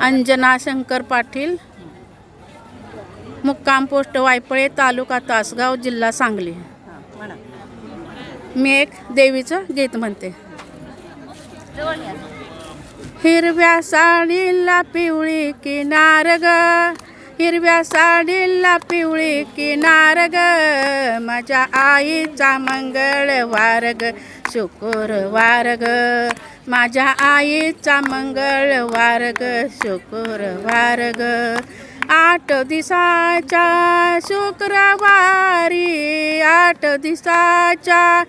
अंजना शंकर पाटील मुक्काम पोस्ट वायपळे तालुका तासगाव जिल्हा सांगली. मी एक देवीचं गीत म्हणते. हिरव्या साडीला पिवळी किनार ग. हिरव्या साडीला पिवळी किनार ग. माझ्या आईचा मंगळवार ग शुक्रवार ग. माझ्या आईचा मंगळवार ग शुक्रवार ग. आठ दिसाच्या शुक्रवारी आठ दिसाच्या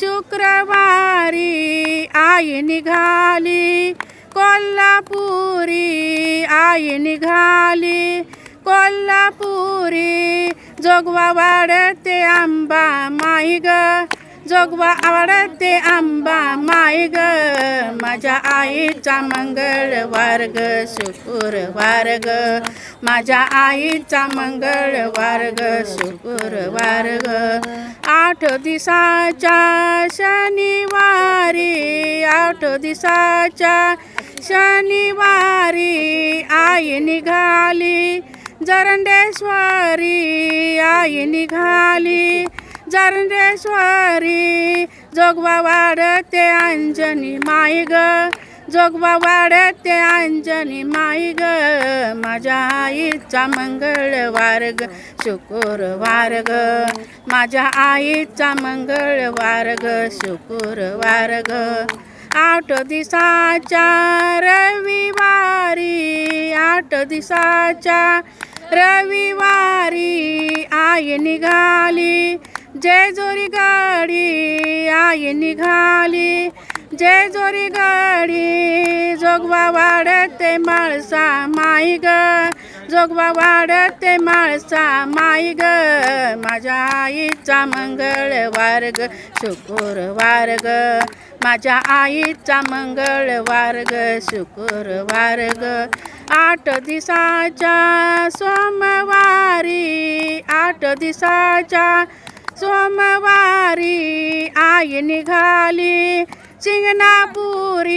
शुक्रवारी आई निघाली. कोल्हापुरी आई निघाली. कोल्हापुरी जोगवा वाढते आंबा माई ग. जोगवा वाढते आंबा माई माझ्या आईचा मंगळवार ग शुक्रवार ग माझ्या आईचा मंगळवार ग शुक्रवार ग आठ दिसाच्या शनिवारी आठ दिसाच्या शनिवारी आई निघाली. जरंडेश्वरी आई निघाली. जरंडेश्वरी जोगवा वाढते अंजनी माई ग. जोगवा वाढते अंजनी माई ग. माझ्या आईचा मंगळवार ग. शुक्रवार ग. माझ्या आईचा मंगळवार ग. शुक्रवार ग. आठ दिसाच्या रविवारी आठ दिसाच्या रविवारी आई निघाली. जय जोरी गाडी आई निघाली. जय जोरी गाडी जोगवा वाढते माळसा माई ग. जोगवा वाढते माळसा माई ग. माझ्या आईचा मंगळवार ग शुक्रवार ग. माझ्या आईचा मंगळवार ग शुक्रवार ग. आठ दिसाच्या सोमवारी आठ दिसाच्या सोमवारी आई निघाली चिंगणापुरी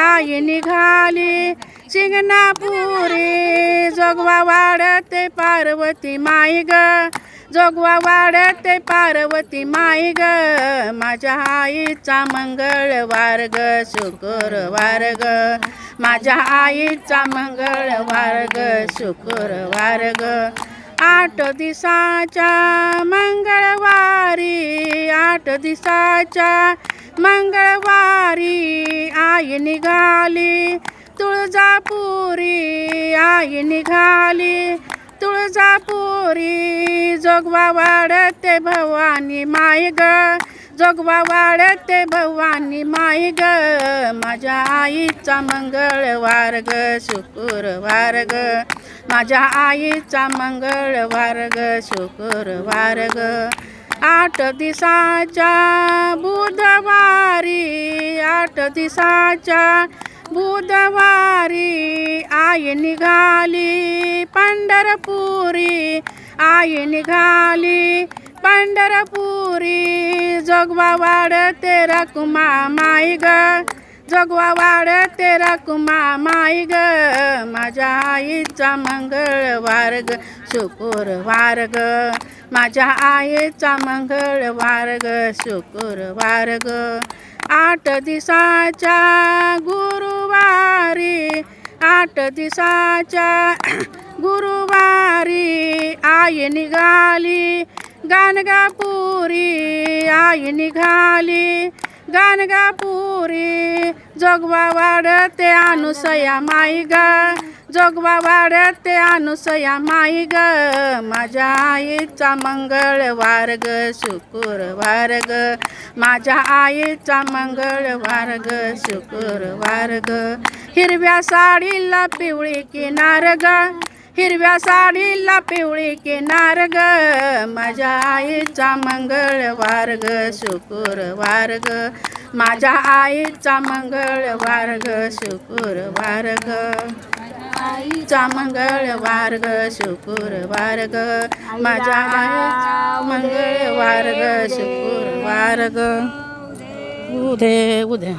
आई निघाली चिंगणापुरी जोगवा वाढते पार्वती माई ग जोगवा वाढते पार्वती माई ग माझ्या आईचा मंगळवार ग शुक्रवार ग माझ्या आईचा मंगळवार ग शुक्रवार ग. आठ दिसाच्या मंगळवारी आठ दिसाच्या मंगळवारी आई निघाली. तुळजापुरी आई निघाली. तुळजापुरी जोगवा वाढते भवानी माय ग जोगवा वाढते भवानी माय ग. माझ्या आईचा मंगळवार ग शुक्रवार ग. माझ्या आईचा मंगळवार ग शुक्रवार ग. आठ दिसाच्या बुधवारी आठ दिसाच्या बुधवारी आई निघाली पंढरपुरी. आई निघाली पंढरपुरी. जोगवा वाड तेरा कुमा माई ग. जोगवा वाड तेरा कुमा माई ग. माझ्या आईचा मंगळवार ग. शुक्रवार ग. माझ्या आईचा मंगळवार ग. शुक्रवार ग. आठ दिसाच्या गुरुवारी आठ दिसाच्या गुरुवारी आई निघाली. गाणगापुरी आई निघाली. गाणगापुरी जोगवा वाढते अनुसया माई ग. जोगवा वाढते अनुसया माई ग. माझ्या आईचा मंगळवार ग शुक्रवार ग. माझ्या आईचा मंगळवार ग शुक्रवार ग. हिरव्या साडीला पिवळी किनार ग. हिरव्या साडीला पिवळी किनार ग. माझ्या आईचा मंगळवार ग शुक्रवार ग. माझ्या आईचा मंगळवार ग शुक्रवार ग. आईचा मंगळवार ग शुक्रवार ग. माझ्या आईचा मंगळवार ग शुक्रवार ग. उदे उद्या